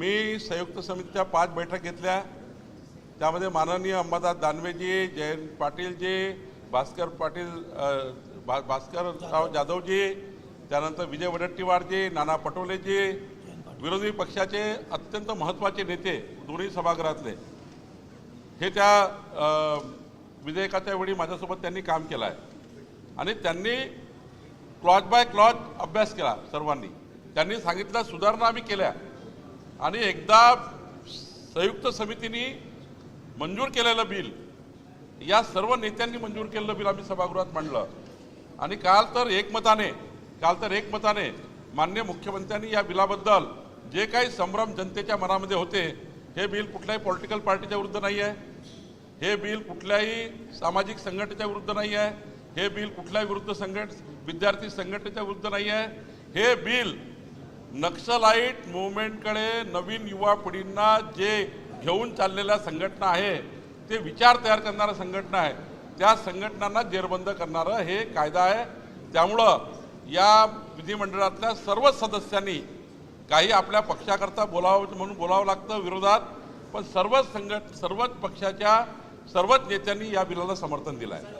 मी संयुक्त समितीच्या पाच बैठक घेतल्या. त्यामध्ये माननीय अंबादास दानवेजी जयंत पाटीलजी भास्कर पाटील भा भास्करराव जाधवजी त्यानंतर विजय वडट्टीवारजी नाना पटोलेजी विरोधी पक्षाचे अत्यंत महत्त्वाचे नेते दोन्ही सभागृहातले. हे त्या विधेयकाच्या वेळी माझ्यासोबत त्यांनी काम केलं आहे आणि त्यांनी क्लॉज बाय क्लॉज अभ्यास केला सर्वांनी. त्यांनी सांगितल्या सुधारणा आम्ही केल्या. आणि एकदा संयुक्त समितीने मंजूर केलेलं बिल या सर्व नेत्यांनी मंजूर केलेलं बिल आम्ही सभागृहात मांडलं. आणि काल तर एकमताने काल तर एकमताने मान्य मुख्यमंत्र्यांनी या बिलाबद्दल जे काही संभ्रम जनतेच्या मनामध्ये होते हे बिल कुठल्याही पॉलिटिकल पार्टीच्या विरुद्ध नाही आहे हे बिल कुठल्याही सामाजिक संघटनेच्या विरुद्ध नाही आहे हे बिल कुठल्याही विरुद्ध संघट विद्यार्थी संघटनेच्या विरुद्ध नाही आहे हे बिल नक्षलाईट मुवमेंटकडे नवीन युवा पिढींना जे घेऊन चाललेल्या संघटना आहे ते विचार तयार करणाऱ्या संघटना आहे त्या संघटनांना जेरबंद करणारं हे कायदा आहे. त्यामुळं या विधिमंडळातल्या सर्वच सदस्यांनी काही आपल्या पक्षाकरता बोलावं म्हणून बोलावं लागतं विरोधात पण सर्वच संघट सर्वच पक्षाच्या सर्वच नेत्यांनी या बिलाला समर्थन दिलं आहे